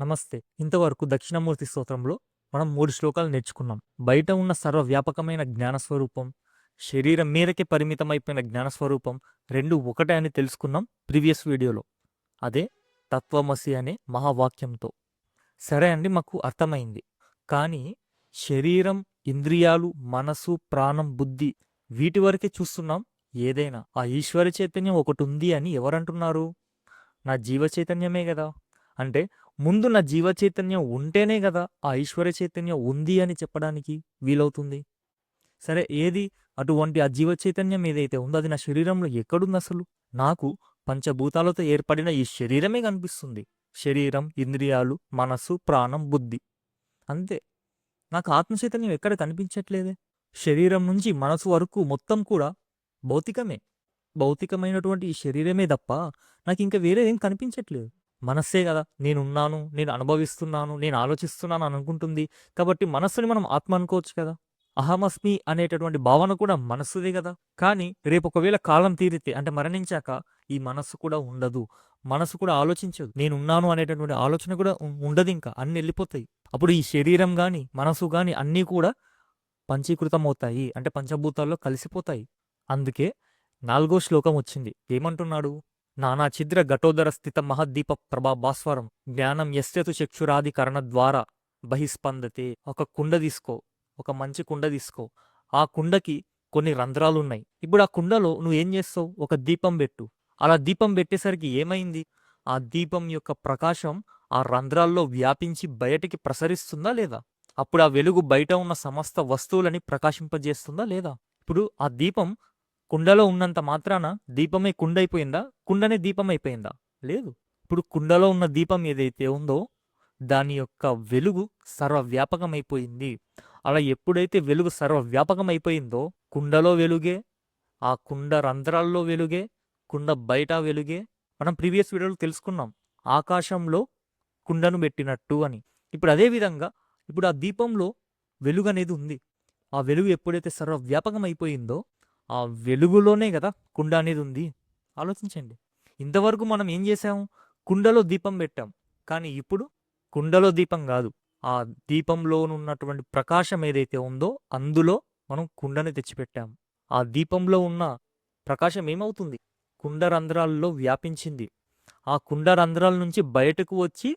నమస్తే. ఇంతవరకు దక్షిణమూర్తి స్తోత్రంలో మనం మూడు శ్లోకాలు నేర్చుకున్నాం. బయట ఉన్న సర్వవ్యాపకమైన జ్ఞానస్వరూపం శరీరం మేరకే పరిమితమైపోయిన జ్ఞానస్వరూపం రెండు ఒకటే అని తెలుసుకున్నాం ప్రీవియస్ వీడియోలో. అదే తత్వమసి అనే మహావాక్యంతో. సరే అండి మాకు అర్థమైంది. కానీ శరీరం ఇంద్రియాలు మనసు ప్రాణం బుద్ధి వీటి వరకే చూస్తున్నాం. ఏదైనా ఆ ఈశ్వర చైతన్యం ఒకటి ఉంది అని ఎవరంటున్నారు? నా జీవ చైతన్యమే కదా. అంటే ముందు నా జీవ చైతన్యం ఉంటేనే కదా ఆ ఈశ్వర చైతన్యం ఉంది అని చెప్పడానికి వీలవుతుంది. సరే ఏది? అటువంటి ఆ జీవ చైతన్యం ఏదైతే ఉందో అది నా శరీరంలో ఎక్కడుంది అసలు? నాకు పంచభూతాలతో ఏర్పడిన ఈ శరీరమే కనిపిస్తుంది. శరీరం ఇంద్రియాలు మనస్సు ప్రాణం బుద్ధి. అంతే. నాకు ఆత్మచైతన్యం ఎక్కడ కనిపించట్లేదే? శరీరం నుంచి మనసు వరకు మొత్తం కూడా భౌతికమే. భౌతికమైనటువంటి ఈ శరీరమే తప్ప నాకు ఇంకా వేరే ఏం కనిపించట్లేదు. మనస్సే కదా. నేనున్నాను నేను అనుభవిస్తున్నాను నేను ఆలోచిస్తున్నాను అని అనుకుంటుంది. కాబట్టి మనస్సుని మనం ఆత్మ అనుకోవచ్చు కదా. అహమస్మి అనేటటువంటి భావన కూడా మనస్సుదే కదా. కానీ రేపు ఒకవేళ కాలం తీరితే అంటే మరణించాక ఈ మనస్సు కూడా ఉండదు. మనసు కూడా ఆలోచించదు. నేను ఉన్నాను అనేటటువంటి ఆలోచన కూడా ఉండదు ఇంకా. అన్ని వెళ్ళిపోతాయి. అప్పుడు ఈ శరీరం కానీ మనసు కానీ అన్నీ కూడా పంచీకృతం అవుతాయి అంటే పంచభూతాల్లో కలిసిపోతాయి. అందుకే నాలుగో శ్లోకం వచ్చింది. ఏమంటున్నాడు? నానాఛిద్ర ఘటోదర స్థిత మహద్దీప ప్రభా భాస్వరం జ్ఞానం ఎస్యతు చక్షురాధికరణ ద్వారా బహిస్పందతే. ఒక కుండ తీసుకో ఒక మంచి కుండ తీసుకో. ఆ కుండకి కొన్ని రంధ్రాలు ఉన్నాయి ఇప్పుడు ఆ కుండలో నువ్వు ఏం చేస్తావు? ఒక దీపం పెట్టు. అలా దీపం పెట్టేసరికి ఏమైంది? ఆ దీపం యొక్క ప్రకాశం ఆ రంధ్రాల్లో వ్యాపించి బయటికి ప్రసరిస్తుందా లేదా? అప్పుడు ఆ వెలుగు బయట ఉన్న సమస్త వస్తువులని ప్రకాశింపజేస్తుందా లేదా? ఇప్పుడు ఆ దీపం కుండలో ఉన్నంత మాత్రాన దీపమే కుండ అయిపోయిందా కుండనే దీపం అయిపోయిందా లేదు. ఇప్పుడు కుండలో ఉన్న దీపం ఏదైతే ఉందో దాని యొక్క వెలుగు సర్వవ్యాపకమైపోయింది. అలా ఎప్పుడైతే వెలుగు సర్వవ్యాపకమైపోయిందో కుండలో వెలుగే ఆ కుండ రంధ్రాల్లో వెలుగే కుండ బయట వెలుగే మనం ప్రీవియస్ వీడియోలో తెలుసుకున్నాం. ఆకాశంలో కుండను పెట్టినట్టు అని. ఇప్పుడు అదే విధంగా ఇప్పుడు ఆ దీపంలో వెలుగు అనేది ఉంది. ఆ వెలుగు ఎప్పుడైతే సర్వవ్యాపకమైపోయిందో ఆ వెలుగులోనే కదా కుండ అనేది ఉంది. ఆలోచించండి. ఇంతవరకు మనం ఏం చేసాం కుండలో దీపం పెట్టాం. కానీ ఇప్పుడు కుండలో దీపం కాదు. ఆ దీపంలో ఉన్నటువంటి ప్రకాశం ఏదైతే ఉందో అందులో మనం కుండని తెచ్చిపెట్టాం. ఆ దీపంలో ఉన్న ప్రకాశం ఏమవుతుంది? కుండ రంధ్రాల్లో వ్యాపించింది. ఆ కుండ రంధ్రాల నుంచి బయటకు వచ్చి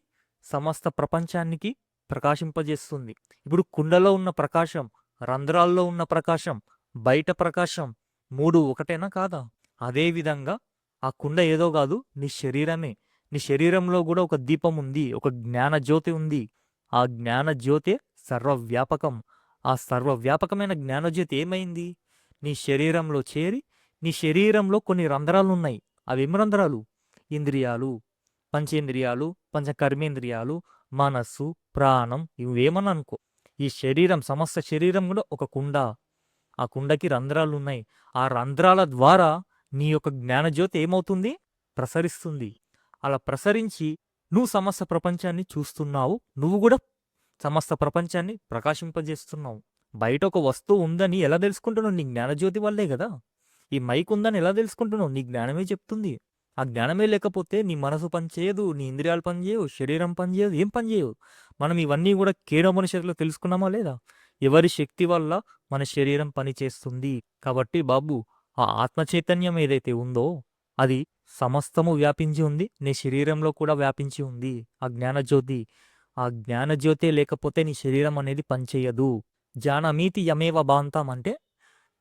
సమస్త ప్రపంచానికి ప్రకాశింపజేస్తుంది. ఇప్పుడు కుండలో ఉన్న ప్రకాశం రంధ్రాల్లో ఉన్న ప్రకాశం బయట ప్రకాశం మూడు ఒకటేనా కాదా? అదే విధంగా ఆ కుండ ఏదో కాదు నీ శరీరమే. నీ శరీరంలో కూడా ఒక దీపం ఉంది ఒక జ్ఞాన జ్యోతి ఉంది. ఆ జ్ఞానజ్యోతే సర్వవ్యాపకం. ఆ సర్వవ్యాపకమైన జ్ఞానజ్యోతి ఏమైంది? నీ శరీరంలో చేరి నీ శరీరంలో కొన్ని రంధ్రాలు ఉన్నాయి అవి ఏం రంధ్రాలు? ఇంద్రియాలు పంచేంద్రియాలు పంచకర్మేంద్రియాలు మనస్సు ప్రాణం ఇవేమని అనుకో. ఈ శరీరం సమస్త శరీరం కూడా ఒక కుండ. ఆ కుండకి రంధ్రాలు ఉన్నాయి ఆ రంధ్రాల ద్వారా నీ యొక్క జ్ఞానజ్యోతి ఏమవుతుంది? ప్రసరిస్తుంది. అలా ప్రసరించి నువ్వు సమస్త ప్రపంచాన్ని చూస్తున్నావు. నువ్వు కూడా సమస్త ప్రపంచాన్ని ప్రకాశింపజేస్తున్నావు. బయట ఒక వస్తువు ఉందని ఎలా తెలుసుకుంటున్నావు? నీ జ్ఞానజ్యోతి వల్లే కదా. ఈ మైక్ ఉందని ఎలా తెలుసుకుంటున్నావు? నీ జ్ఞానమే చెప్తుంది. ఆ జ్ఞానమే లేకపోతే నీ మనసు పనిచేయదు నీ ఇంద్రియాలు పనిచేయవు శరీరం పనిచేయదు ఏం పనిచేయవు? మనం ఇవన్నీ కూడా కేడమనుషత్తులో తెలుసుకున్నామా లేదా? ఎవరి శక్తి వల్ల మన శరీరం పనిచేస్తుంది కాబట్టి బాబు ఆ ఆత్మ చైతన్యం ఏదైతే ఉందో అది సమస్తము వ్యాపించి ఉంది. నీ శరీరంలో కూడా వ్యాపించి ఉంది. ఆ జ్ఞానజ్యోతి ఆ జ్ఞానజ్యోతే లేకపోతే నీ శరీరం అనేది పనిచేయదు జానమీతి యమేవ భాంతం అంటే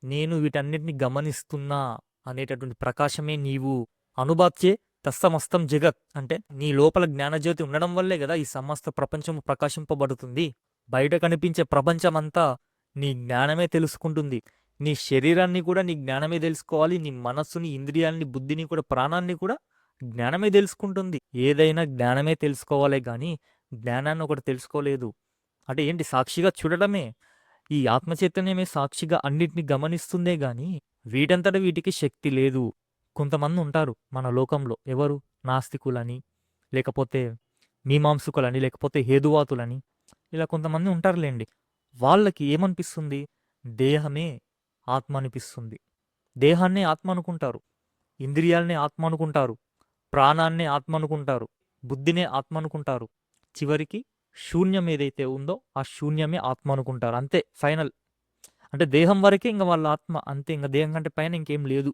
నేను వీటన్నిటిని గమనిస్తున్నా అనేటటువంటి ప్రకాశమే నీవు. అనుబాత్యే తస్సమస్తం జగత్ అంటే నీ లోపల జ్ఞానజ్యోతి ఉండడం వల్లే కదా ఈ సమస్త ప్రపంచం ప్రకాశింపబడుతుంది. బయట కనిపించే ప్రపంచమంతా నీ జ్ఞానమే తెలుసుకుంటుంది. నీ శరీరాన్ని కూడా నీ జ్ఞానమే తెలుసుకోవాలి. నీ మనస్సుని ఇంద్రియాలని బుద్ధిని కూడా ప్రాణాన్ని కూడా జ్ఞానమే తెలుసుకుంటుంది. ఏదైనా జ్ఞానమే తెలుసుకోవాలే కానీ జ్ఞానాన్ని ఒకటి తెలుసుకోలేదు. అంటే ఏంటి? సాక్షిగా చూడడమే. ఈ ఆత్మచైతన్యమే సాక్షిగా అన్నిటిని గమనిస్తుందే కానీ వీటంతట వీటికి శక్తి లేదు. కొంతమంది ఉంటారు మన లోకంలో. ఎవరు? నాస్తికులని లేకపోతే మీమాంసుకులని లేకపోతే హేదువాతులని ఇలా కొంతమంది ఉంటారులేండి. వాళ్ళకి ఏమనిపిస్తుంది? దేహమే ఆత్మ అనిపిస్తుంది దేహాన్నే ఆత్మ అనుకుంటారు ఇంద్రియాలనే ఆత్మ అనుకుంటారు ప్రాణాన్నే ఆత్మ అనుకుంటారు బుద్ధినే ఆత్మ అనుకుంటారు చివరికి శూన్యం ఏదైతే ఉందో ఆ శూన్యమే ఆత్మ అనుకుంటారు అంతే ఫైనల్. అంటే దేహం వరకే ఇంకా వాళ్ళ ఆత్మ అంతే. ఇంకా దేహం కంటే పైన ఇంకేం లేదు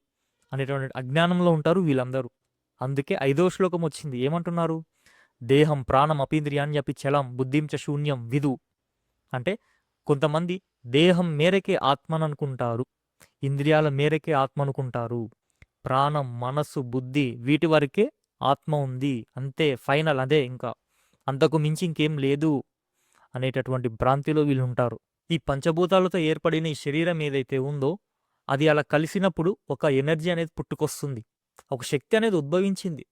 అనేటువంటి అజ్ఞానంలో ఉంటారు వీళ్ళందరూ. అందుకే ఐదో శ్లోకం వచ్చింది. ఏమంటున్నారు? దేహం ప్రాణం అపీంద్రియాన్యపి చలం బుద్ధిం చ శూన్యం విదు అంటే కొంతమంది దేహం మేరకే ఆత్మననుకుంటారు ఇంద్రియాల మేరకే ఆత్మ అనుకుంటారు ప్రాణం మనస్సు బుద్ధి వీటి వరకే ఆత్మ ఉంది అంతే ఫైనల్ అదే ఇంకా. అంతకు మించి ఇంకేం లేదు అనేటటువంటి భ్రాంతిలో వీళ్ళు ఉంటారు ఈ పంచభూతాలతో ఏర్పడిన ఈ శరీరం ఏదైతే ఉందో అది అలా కలిసినప్పుడు ఒక ఎనర్జీ అనేది పుట్టుకొస్తుంది. ఒక శక్తి అనేది ఉద్భవించింది.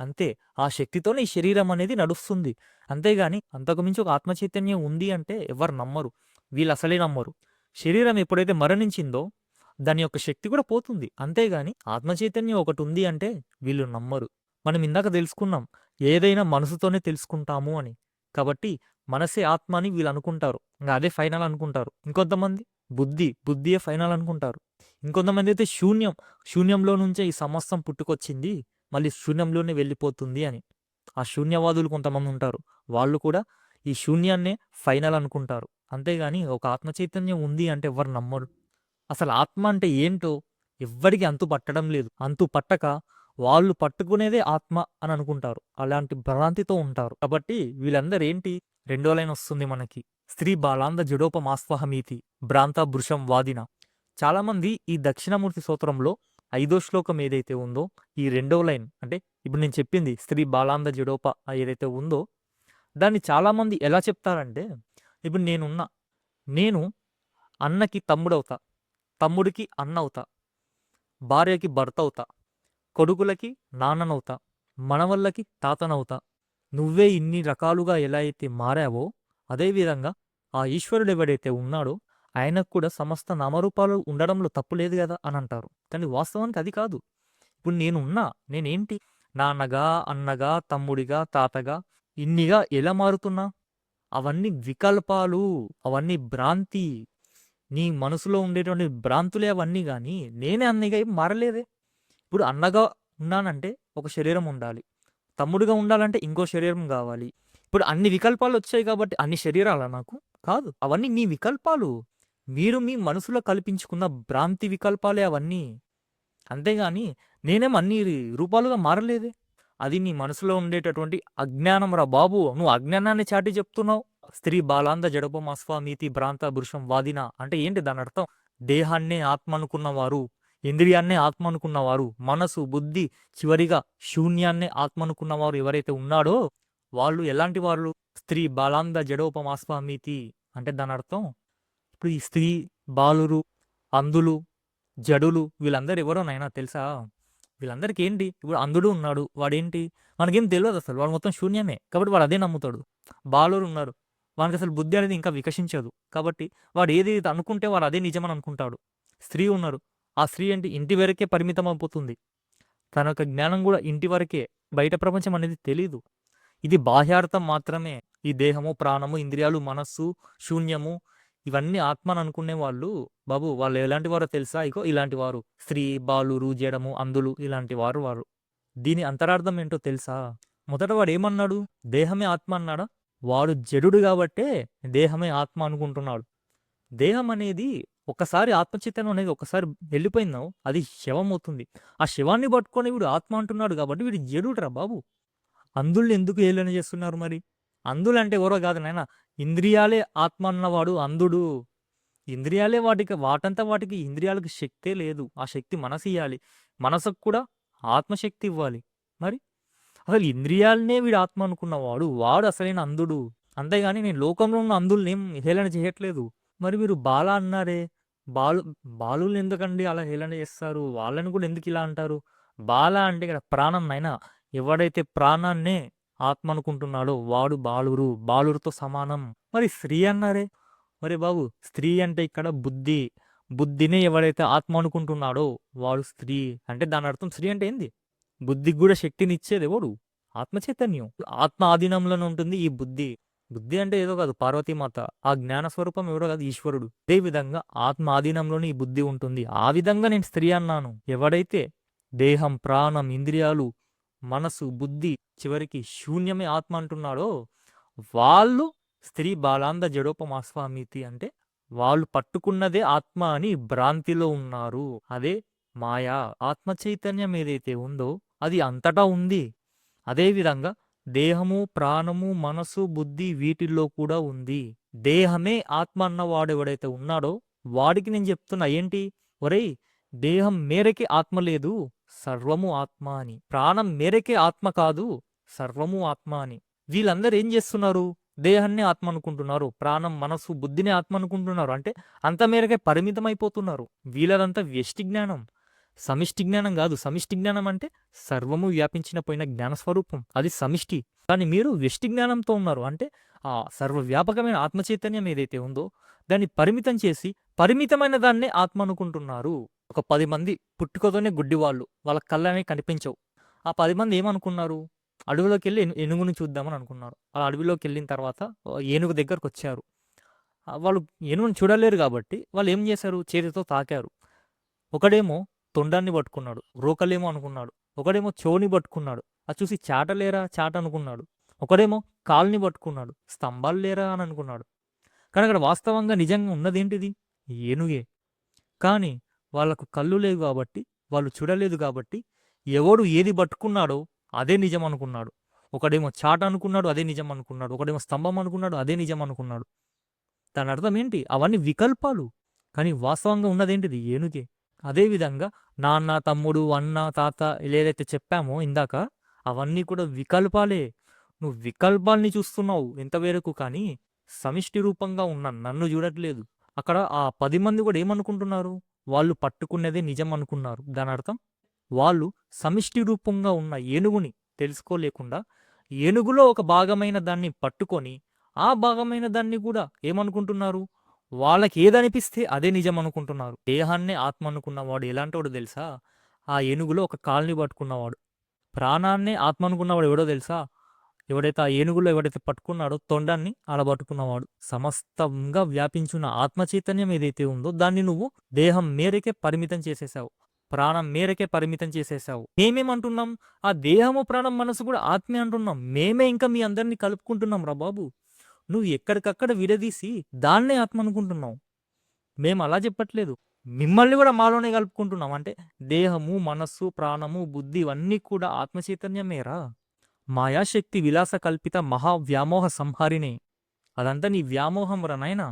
అంతే. ఆ శక్తితోనే ఈ శరీరం అనేది నడుస్తుంది. అంతేగాని అంతకుమించి ఒక ఆత్మ చైతన్యం ఉంది అంటే ఎవరు నమ్మరు. వీళ్ళు అసలే నమ్మరు. శరీరం ఎప్పుడైతే మరణించిందో దాని యొక్క శక్తి కూడా పోతుంది. అంతేగాని ఆత్మ చైతన్యం ఒకటి ఉంది అంటే వీళ్ళు నమ్మరు. మనం ఇందాక తెలుసుకున్నాం. ఏదైనా మనసుతోనే తెలుసుకుంటాము అని. కాబట్టి మనసే ఆత్మ అని వీళ్ళు అనుకుంటారు. ఇంకా అదే ఫైనల్ అనుకుంటారు. ఇంకొంతమంది? బుద్ధి. బుద్ధియే ఫైనల్ అనుకుంటారు. ఇంకొంతమంది అయితే శూన్యం. శూన్యంలో నుంచే ఈ సమస్తం పుట్టుకొచ్చింది. మళ్ళీ శూన్యంలోనే వెళ్ళిపోతుంది అని. ఆ శూన్యవాదులు కొంతమంది ఉంటారు. వాళ్ళు కూడా ఈ శూన్యాన్నే ఫైనల్ అనుకుంటారు. అంతేగాని ఒక ఆత్మ చైతన్యం ఉంది అంటే ఎవరు నమ్మరు. అసలు ఆత్మ అంటే ఏంటో ఎవ్వరికి అంతు పట్టడం లేదు. అంతు పట్టక వాళ్ళు పట్టుకునేదే ఆత్మ అని అనుకుంటారు. అలాంటి భ్రాంతితో ఉంటారు. కాబట్టి వీళ్ళందరూ ఏంటి రెండో లైన్ వస్తుంది మనకి. స్త్రీ బాలాంద జడోపమాస్వహమీతి భ్రాంత భృషం వాదిన. చాలామంది ఈ దక్షిణమూర్తి సూత్రంలో ఐదో శ్లోకం ఏదైతే ఉందో ఈ రెండో లైన్ అంటే ఇప్పుడు నేను చెప్పింది స్త్రీ బాలాంద జడోప ఏదైతే ఉందో దాన్ని చాలామంది ఎలా చెప్తారంటే ఇప్పుడు నేనున్నా నేను అన్నకి తమ్ముడవుతా తమ్ముడికి అన్న అవుతా భార్యకి భర్త అవుతా కొడుకులకి నాన్ననవుతా మనవళ్ళకి తాతనవుతా నువ్వే ఇన్ని రకాలుగా ఎలా అయితే మారావో అదేవిధంగా ఆ ఈశ్వరుడు ఎవడైతే ఉన్నాడో ఆయనకు కూడా సమస్త నామరూపాలు ఉండడంలో తప్పు లేదు కదా అని అంటారు. కానీ వాస్తవానికి అది కాదు. ఇప్పుడు నేనున్నా నేనేంటి? నాన్నగా అన్నగా తమ్ముడిగా తాతగా ఇన్నిగా ఎలా మారుతున్నా? అవన్నీ వికల్పాలు అవన్నీ భ్రాంతి. నీ మనసులో ఉండేటువంటి భ్రాంతులే అవన్నీ కానీ నేనే అన్నగా ఏం మారలేదే. ఇప్పుడు అన్నగా ఉన్నానంటే ఒక శరీరం ఉండాలి. తమ్ముడుగా ఉండాలంటే ఇంకో శరీరం కావాలి. ఇప్పుడు అన్ని వికల్పాలు వచ్చాయి కాబట్టి అన్ని శరీరాలా నాకు? కాదు. అవన్నీ నీ వికల్పాలు. మీరు మీ మనసులో కల్పించుకున్న భ్రాంతి వికల్పాలే అవన్నీ. అంతేగాని నేనేం అన్ని రూపాలుగా మారలేదే. అది నీ మనసులో ఉండేటటువంటి అజ్ఞానం రా బాబు. నువ్వు అజ్ఞానాన్ని చాటి చెప్తున్నావు. స్త్రీ బాలాంద జడపమస్వామీతి భ్రాంత పురుషం వాదిన అంటే ఏంటి దాని అర్థం? దేహాన్నే ఆత్మ అనుకున్నవారు ఇంద్రియాన్నే ఆత్మ అనుకున్నవారు మనసు బుద్ధి చివరిగా శూన్యాన్నే ఆత్మ అనుకున్నవారు ఎవరైతే ఉన్నాడో వాళ్ళు ఎలాంటి వాళ్ళు? స్త్రీ బాలాంద జడోపమాస్వామీతి అంటే దాని అర్థం ఇప్పుడు ఈ స్త్రీ బాలురు అందులు జడులు వీళ్ళందరూ ఎవరో నాయన తెలుసా? వీళ్ళందరికీ ఏంటి? ఇప్పుడు అందుడు ఉన్నాడు. వాడేంటి? మనకేం తెలియదు అసలు. వాడు మొత్తం శూన్యమే. కాబట్టి వాడు అదే నమ్ముతాడు. బాలురు ఉన్నారు. వానికి అసలు బుద్ధి అనేది ఇంకా వికసించదు. కాబట్టి వాడు ఏది అనుకుంటే వాడు అదే నిజమని అనుకుంటాడు. స్త్రీ ఉన్నారు. ఆ స్త్రీ ఏంటి? ఇంటి వరకే పరిమితం అయిపోతుంది. తన యొక్క జ్ఞానం కూడా ఇంటి వరకే. బయట ప్రపంచం అనేది తెలీదు. ఇది బాహ్యార్థం మాత్రమే. ఈ దేహము ప్రాణము ఇంద్రియాలు మనస్సు శూన్యము ఇవన్నీ ఆత్మని అనుకునే వాళ్ళు బాబు వాళ్ళు ఎలాంటి వారో తెలుసా? ఇగో ఇలాంటి వారు. స్త్రీ బాలురు జడము అందులు ఇలాంటి వారు వారు. దీని అంతరార్థం ఏంటో తెలుసా? మొదట వాడు ఏమన్నాడు దేహమే ఆత్మ అన్నాడా? వాడు జడుడు కాబట్టే దేహమే ఆత్మ అనుకుంటున్నాడు. దేహం అనేది ఒకసారి ఆత్మచైతన్యం అనేది ఒకసారి వెళ్ళిపోయిందో అది శవం అవుతుంది. ఆ శవాన్ని పట్టుకొని వీడు ఆత్మ అంటున్నాడు కాబట్టి వీడు జడుడురా బాబు. అందుల్ని ఎందుకు ఏలన చేస్తున్నారు మరి? అందులు అంటే ఎవరో కాదు నాయన ఇంద్రియాలే ఆత్మ అన్నవాడు అందుడు ఇంద్రియాలే వాటికి వాటంతా వాటికి ఇంద్రియాలకు శక్తే లేదు. ఆ శక్తి మనసు ఇవ్వాలి మనసుకు కూడా ఆత్మశక్తి ఇవ్వాలి. మరి? అసలు ఇంద్రియాలనే వీడు ఆత్మ అనుకున్నవాడు వాడు అసలైన అందుడు అంతేగాని నేను లోకంలో ఉన్న అందుల్ని హేళన చేయట్లేదు. మరి మీరు బాల అన్నారే? బాలు బాలుల్ని ఎందుకండి అలా హేళన చేస్తారు? వాళ్ళని కూడా ఎందుకు ఇలా అంటారు? బాల అంటే ఇక్కడ ప్రాణం అయినా ఎవడైతే ప్రాణాన్నే ఆత్మ అనుకుంటున్నాడో వాడు బాలురు బాలురుతో సమానం. మరి స్త్రీ అన్నారే? మరి బాబు స్త్రీ అంటే ఇక్కడ బుద్ధి. బుద్ధినే ఎవడైతే ఆత్మ అనుకుంటున్నాడో వాడు స్త్రీ. అంటే దాని అర్థం స్త్రీ అంటే ఏంది? బుద్ధికి కూడా శక్తిని ఇచ్చేది ఎవడు? ఆత్మ చైతన్యం ఆత్మ ఆధీనంలోనే ఉంటుంది ఈ బుద్ధి. బుద్ధి అంటే ఏదో కాదు పార్వతీమాత. ఆ జ్ఞాన స్వరూపం ఎవరో కాదు ఈశ్వరుడు. అదే విధంగా ఆత్మ ఆధీనంలోనే ఈ బుద్ధి ఉంటుంది. ఆ విధంగా నేను స్త్రీ అన్నాను. ఎవడైతే దేహం ప్రాణం ఇంద్రియాలు మనసు బుద్ధి చివరికి శూన్యమే ఆత్మ అంటున్నాడో వాళ్ళు స్త్రీ బాలాంద జడోపమాస్వామితి అంటే వాళ్ళు పట్టుకున్నదే ఆత్మ అని భ్రాంతిలో ఉన్నారు. అదే మాయా ఆత్మ చైతన్యం ఏదైతే ఉందో అది అంతటా ఉంది. అదేవిధంగా దేహము ప్రాణము మనసు బుద్ధి వీటిల్లో కూడా ఉంది. దేహమే ఆత్మ అన్నవాడు ఎవడైతే ఉన్నాడో వాడికి నేను చెప్తున్నా ఏంటి? ఒరేయ్ దేహం మేరకి ఆత్మ లేదు సర్వము ఆత్మ అని. ప్రాణం మేరకే ఆత్మ కాదు సర్వము ఆత్మ అని. వీళ్ళందరూ ఏం చేస్తున్నారు? దేహాన్ని ఆత్మ అనుకుంటున్నారు ప్రాణం మనసు బుద్ధిని ఆత్మ అనుకుంటున్నారు. అంటే అంత మేరకే పరిమితం అయిపోతున్నారు వీళ్ళదంతా వ్యష్టి జ్ఞానం. సమిష్టి జ్ఞానం కాదు. సమిష్టి జ్ఞానం అంటే సర్వము వ్యాపించిన పోయిన జ్ఞాన స్వరూపం అది సమిష్టి. కానీ మీరు వ్యష్టి జ్ఞానంతో ఉన్నారు. అంటే ఆ సర్వవ్యాపకమైన ఆత్మ చైతన్యం ఏదైతే ఉందో దాన్ని పరిమితం చేసి పరిమితమైన దాన్నే ఆత్మ అనుకుంటున్నారు. ఒక పది మంది పుట్టుకతోనే గుడ్డి వాళ్ళు వాళ్ళ అనేవి కనిపించవు. ఆ పది మంది ఏమనుకున్నారు? అడవిలోకి వెళ్ళి ఏను- ఏనుగుని చూద్దామని అనుకున్నారు. ఆ అడవిలోకి వెళ్ళిన తర్వాత ఏనుగు దగ్గరకు వచ్చారు వాళ్ళు ఏనుగుని చూడలేరు కాబట్టి వాళ్ళు ఏం చేశారు? చేతితో తాకారు. ఒకడేమో తొండాన్ని పట్టుకున్నాడు. రోకలేమో అనుకున్నాడు. ఒకడేమో చెవుని పట్టుకున్నాడు. అది చూసి చాటలేరా? చాట అనుకున్నాడు. ఒకడేమో కాల్ని పట్టుకున్నాడు. స్తంభాలు లేరా? అని అనుకున్నాడు. కానీ అక్కడ వాస్తవంగా నిజంగా ఉన్నదేంటిది? ఏనుగే. కానీ వాళ్ళకు కళ్ళు లేవు కాబట్టి వాళ్ళు చూడలేదు కాబట్టి ఎవడు ఏది పట్టుకున్నాడో అదే నిజం అనుకున్నాడు. ఒకడేమో చాట అనుకున్నాడు అదే నిజం అనుకున్నాడు. ఒకడేమో స్తంభం అనుకున్నాడు అదే నిజం అనుకున్నాడు. దాని అర్థం ఏంటి? అవన్నీ వికల్పాలు. కానీ వాస్తవంగా ఉన్నదేంటిది? ఏనుగే. అదేవిధంగా నాన్న తమ్ముడు అన్న తాత ఏదైతే చెప్పామో ఇందాక అవన్నీ కూడా వికల్పాలే. నువ్వు వికల్పాల్ని చూస్తున్నావు ఎంతవరకు కానీ సమిష్టి రూపంగా ఉన్న నన్ను చూడట్లేదు. అక్కడ ఆ పది మంది కూడా ఏమనుకుంటున్నారు? వాళ్ళు పట్టుకున్నదే నిజం అనుకున్నారు. దాని అర్థం వాళ్ళు సమిష్టి రూపంగా ఉన్న ఏనుగుని తెలుసుకోలేకుండా ఏనుగులో ఒక భాగమైన దాన్ని పట్టుకొని ఆ భాగమైన దాన్ని కూడా ఏమనుకుంటున్నారు? వాళ్ళకి ఏదనిపిస్తే అదే నిజం అనుకుంటున్నారు. దేహాన్నే ఆత్మ అనుకున్నవాడు ఎలాంటివాడు తెలుసా? ఆ ఏనుగులో ఒక కాల్ని పట్టుకున్నవాడు. ప్రాణాన్నే ఆత్మ అనుకున్నవాడు ఎవడో తెలుసా? ఎవడైతే ఆ ఏనుగులో ఎవడైతే పట్టుకున్నాడో తొండాన్ని అలబట్టుకున్నవాడు సమస్తంగా వ్యాపించున్న ఆత్మ చైతన్యం ఏదైతే ఉందో దాన్ని నువ్వు దేహం మేరకే పరిమితం చేసేసావు ప్రాణం మేరకే పరిమితం చేసేసావు. మేమేమంటున్నాం? ఆ దేహము ప్రాణం మనసు కూడా ఆత్మే అంటున్నాం. మేమే ఇంకా మీ అందరినీ కలుపుకుంటున్నాం రా బాబు. నువ్వు ఎక్కడికక్కడ విడదీసి దాన్నే ఆత్మ అనుకుంటున్నావు. మేము అలా చెప్పట్లేదు. మిమ్మల్ని కూడా మాలోనే కలుపుకుంటున్నాం. అంటే దేహము మనస్సు ప్రాణము బుద్ధి ఇవన్నీ కూడా ఆత్మ చైతన్యమేరా మాయాశక్తి విలాస కల్పిత మహా వ్యామోహ అదంతా నీ వ్యామోహం రనైనా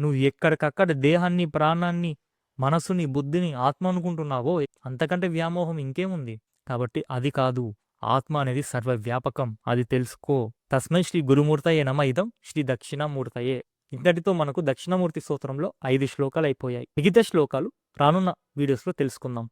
నువ్వు ఎక్కడికక్కడ దేహాన్ని ప్రాణాన్ని మనసుని బుద్ధిని ఆత్మ అనుకుంటున్నావో అంతకంటే వ్యామోహం ఇంకేముంది? కాబట్టి అది కాదు. ఆత్మ అనేది సర్వవ్యాపకం. అది తెలుసుకో. తస్మై శ్రీ గురుమూర్తయే నమ ఇదం శ్రీ దక్షిణామూర్తయే. ఇంతటితో మనకు దక్షిణామూర్తి స్తోత్రంలో ఐదు శ్లోకాలు అయిపోయాయి మిగతా శ్లోకాలు రానున్న వీడియోస్లో తెలుసుకుందాం.